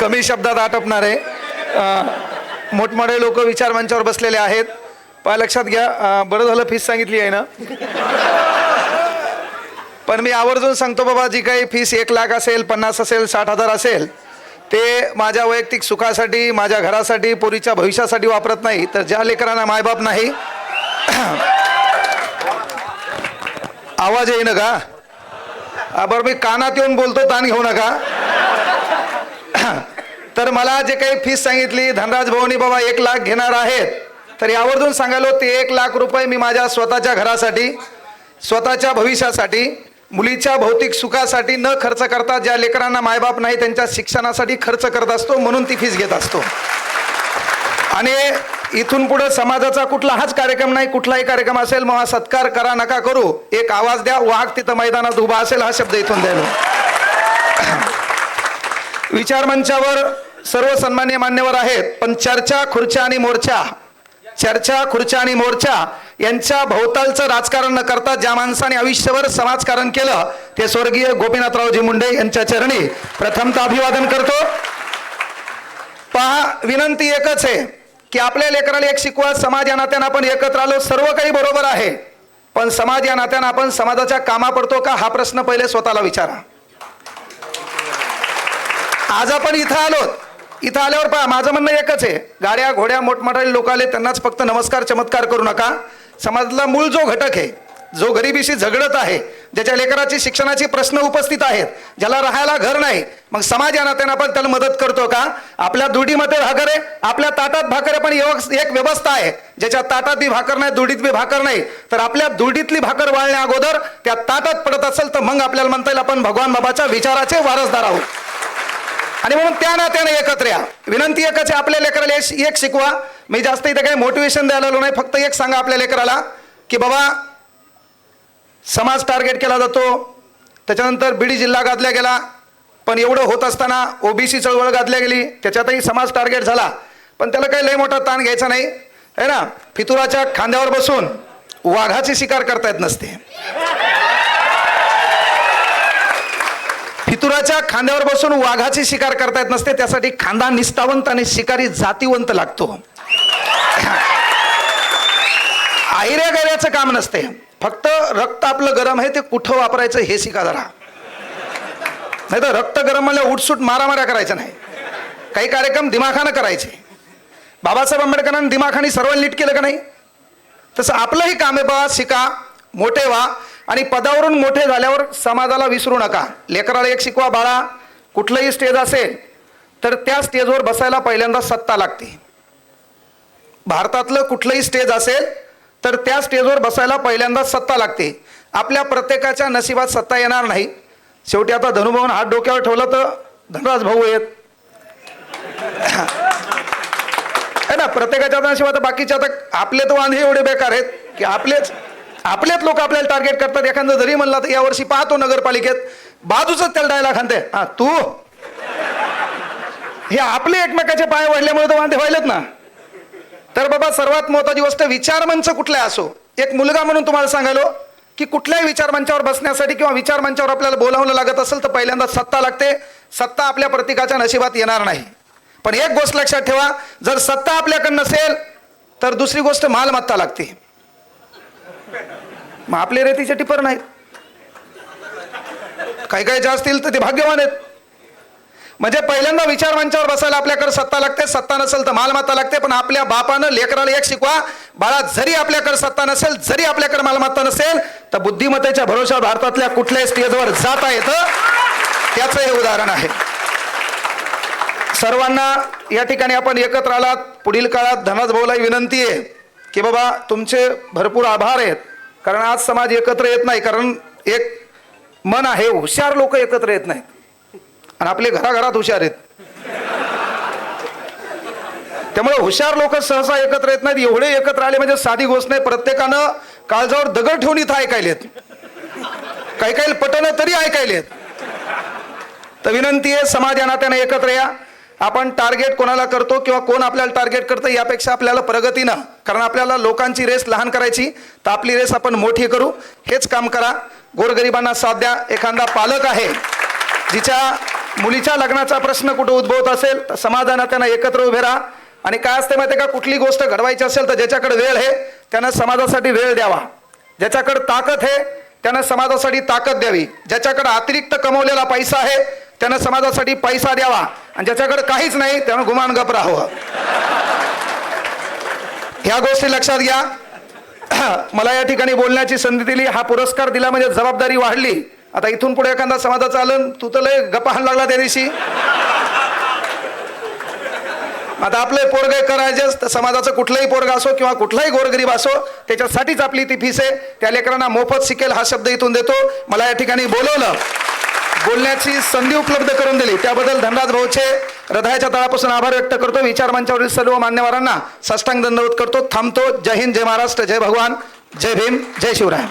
कमी शब्दात आटपणार आहे मोठमोठे लोक विचार मंचावर बसलेले आहेत. पहा लक्षात घ्या बरं झालं फीस सांगितली आहे ना? पण मी आवर्जून सांगतो बाबा जी काही फीस एक लाख असेल पन्नास असेल साठ हजार असेल ते माझ्या वैयक्तिक सुखासाठी माझ्या घरासाठी पोरीच्या भविष्यासाठी वापरत नाही. तर ज्या लेकरांना मायबाप नाही आवाज येईन का? बरं मी कानात येऊन बोलतो ताण घेऊ नका. तर मला जे काही फीस सांगितली धनराज भवनी बाबा एक लाख घेणार आहेत. तर यावरून सांगायलो ते एक लाख रुपये मी माझ्या स्वतःच्या घरासाठी स्वतःच्या भविष्यासाठी मुलीच्या भौतिक सुखासाठी न खर्च करता ज्या लेकरांना मायबाप नाही त्यांच्या शिक्षणासाठी खर्च करत असतो म्हणून ती फीस घेत असतो. आणि इथून पुढे समाजाचा कुठला हाच कार्यक्रम नाही कुठलाही कार्यक्रम असेल मग हा सत्कार करा नका करू. एक आवाज द्या वाघ तिथं मैदानात उभा असेल हा शब्द इथून द्यायला. विचार मंचावर सर्व सन्मान्य मान्यवर आहेत पण चर्चा खुर्च्या आणि मोर्चा चर्चा खुर्च्या आणि मोर्चा यांच्या भोवतालचं राजकारण न करता ज्या माणसाने आयुष्यभर समाजकारण केलं ते स्वर्गीय गोपीनाथरावजी मुंडे यांच्या चरणी प्रथमतः अभिवादन करतो. पहा विनंती एकच आहे की आपल्या लेकराला एक शिकवा समाज या नात्यानं आपण एकत्र आलो सर्व काही बरोबर आहे पण समाज या नात्यानं आपण समाजाच्या कामा पडतो का? हा प्रश्न पहिले स्वतःला विचारा. आज आपण इथं आलोत इथं आल्यावर पहा माझं म्हणणं एकच आहे. गाड्या घोड्या मोठमोठाले लोक आले त्यांनाच फक्त नमस्कार चमत्कार करू नका. समाजातला मूळ जो घटक आहे जो गरिबीशी झगडत आहे ज्याच्या लेकराची शिक्षणाची प्रश्न उपस्थित आहेत ज्याला राहायला घर नाही मग समाज या नात्याने आपण त्याला मदत करतो का? आपल्या दुडीमध्ये भाकर आहे आपल्या ताटात भाकर आहे पण एव- एक व्यवस्था आहे. ज्याच्या ताटात बी भाकर नाही दुडीत बी भाकर नाही. तर आपल्या दुडीतली भाकर वाळण्या अगोदर त्या ताटात पडत असेल तर मग आपल्याला म्हणता येईल आपण भगवान बाबाच्या विचाराचे वारसदार आहोत. आणि म्हणून त्या नात्याने एकत्र या. विनंती एकच आहे आपल्या लेकराला एक- एक शिकवा. मी जास्त इथे काही मोटिवेशन द्यायला आलो नाही फक्त एक सांगा आपल्या लेकराला की बाबा समाज टार्गेट केला जातो त्याच्यानंतर बीडी जिल्हा गाजल्या गेला पण एवढं होत असताना ओबीसी चळवळ गाजल्या गेली त्याच्यातही समाज टार्गेट झाला. पण त्याला काही लय मोठा ताण घ्यायचा नाही है ना? फितुराच्या खांद्यावर बसून वाघाची शिकार करता येत नसते. फितुराच्या खांद्यावर बसून वाघाची शिकार करता येत नसते त्यासाठी खांदा निस्तावंत आणि शिकारी जातीवंत लागतो. आहिऱ्या गैऱ्याचं काम नसते. फक्त रक्त आपलं गरम आहे ते कुठं वापरायचं हे शिका जरा. नाही तर रक्त गरम मला उठसूट मारामाऱ्या करायच्या नाही. काही कार्यक्रम दिमाखानं करायचे. बाबासाहेब आंबेडकरांनी दिमाखानी सर्व नीट केलं का नाही? तसं आपलंही काम आहे बा शिका मोठे व्हा. आणि पदावरून मोठे झाल्यावर समाजाला विसरू नका. लेकराला एक शिकवा बाळा. कुठलंही स्टेज असेल तर त्या स्टेजवर बसायला पहिल्यांदा सत्ता लागते. भारतातलं कुठलंही स्टेज असेल तर त्या स्टेजवर बसायला पहिल्यांदा सत्ता लागते. आपल्या प्रत्येकाच्या नशिबात सत्ता येणार नाही. शेवटी आता धनुभाऊन हात डोक्यावर ठेवलं तर धनराज भाऊ आहेत. है ना? प्रत्येकाच्या नशिबात बाकीच्या आता आपले तर वांधे एवढे बेकार आहेत की आपलेच आपलेच लोक आपल्याला टार्गेट करतात. एखादं जरी म्हणला तर यावर्षी पाहतो नगरपालिकेत. बाजूच त्याला डायला खांदे हा तू? हे आपले एकमेकाचे पाय वाढल्यामुळे तर वांदे व्हायलेत ना. तर बाबा सर्वात महत्वाची गोष्ट विचारमंच कुठला असो. एक मुलगा म्हणून तुम्हाला सांगायलो की कुठल्याही विचारमंचावर बसण्यासाठी किंवा विचारमंचावर आपल्याला बोलावलं लागत असेल तर पहिल्यांदा सत्ता लागते. सत्ता आपल्या प्रतिकाच्या नशिबात येणार नाही. पण एक गोष्ट लक्षात ठेवा जर सत्ता आपल्याकडे नसेल तर दुसरी गोष्ट मालमत्ता लागते. मग आपले रेतीचे टिपर नाहीत. काही काही जे असतील तर ते भाग्यवान आहेत. म्हणजे पहिल्यांदा विचार मंचावर बसायला आपल्याकडे सत्ता लागते सत्ता नसेल तर मालमत्ता लागते पण आपल्या बापानं लेकराला एक शिकवा बाळा जरी आपल्याकडे सत्ता नसेल जरी आपल्याकडे मालमत्ता नसेल तर बुद्धिमत्तेच्या भरोशावर भारतातल्या कुठल्याही स्टेजवर जाता येतं. त्याचं हे उदाहरण आहे. सर्वांना या ठिकाणी आपण एकत्र आलात. पुढील काळात धनाज भाऊलाही विनंती आहे. की बाबा तुमचे भरपूर आभार आहेत. कारण आज समाज एकत्र येत नाही कारण एक मन आहे हुशार लोक एकत्र येत नाहीत. आणि आपले घराघरात हुशार आहेत. त्यामुळे हुशार लोक सहसा एकत्र येत नाहीत एवढे एकत्र आले म्हणजे साधी गोष्ट नाही. प्रत्येकानं काळजावर दगड ठेवून इथं ऐकायलेत. काही काही पटणं तरी ऐकायलेत. तर विनंती आहे समाज या नात्याने एकत्र या. आपण टार्गेट कोणाला करतो किंवा कोण आपल्याला टार्गेट करतं यापेक्षा आपल्याला प्रगतीनं कारण आपल्याला लोकांची रेस लहान करायची. तर आपली रेस आपण मोठी करू. हेच काम करा. गोरगरिबांना साथ द्या. एखादा पालक आहे जिच्या मुलीच्या लग्नाचा प्रश्न कुठं उद्भवत असेल तर समाजानं त्यांना एकत्र उभे राहा. आणि काय असते माहिती आहे का? कुठली गोष्ट घडवायची असेल तर ज्याच्याकडे वेळ आहे त्यानं समाजासाठी वेळ द्यावा. ज्याच्याकडे ताकद आहे त्यानं समाजासाठी ताकद द्यावी. ज्याच्याकडे अतिरिक्त कमवलेला पैसा आहे त्यानं समाजासाठी पैसा द्यावा. आणि ज्याच्याकडे काहीच नाही त्यानं गुमान गप राहावं. ह्या गोष्टी लक्षात घ्या. मला या ठिकाणी बोलण्याची संधी दिली. हा पुरस्कार दिला म्हणजे जबाबदारी वाढली. आता इथून पुढे एखादा समाजाचं आलं तू तर लय गप्पा लागला त्या दिवशी. आता आपले पोरगे करायचेच तर समाजाचं कुठलंही पोरगा असो किंवा कुठलाही गोरगरीब असो त्याच्यासाठीच आपली ती फीस आहे. त्या लेकरांना मोफत शिकेल हा शब्द इथून देतो. मला या ठिकाणी बोलवलं. बोलण्याची संधी उपलब्ध करून दिली. त्याबद्दल धनराज भाऊचे हृदयाच्या तळापासून आभार व्यक्त करतो. विचार मंचावरील सर्व मान्यवरांना साष्टांग दंडवत करतो. थांबतो. जय हिंद जय महाराष्ट्र जय भगवान जय भीम जय शिवराय.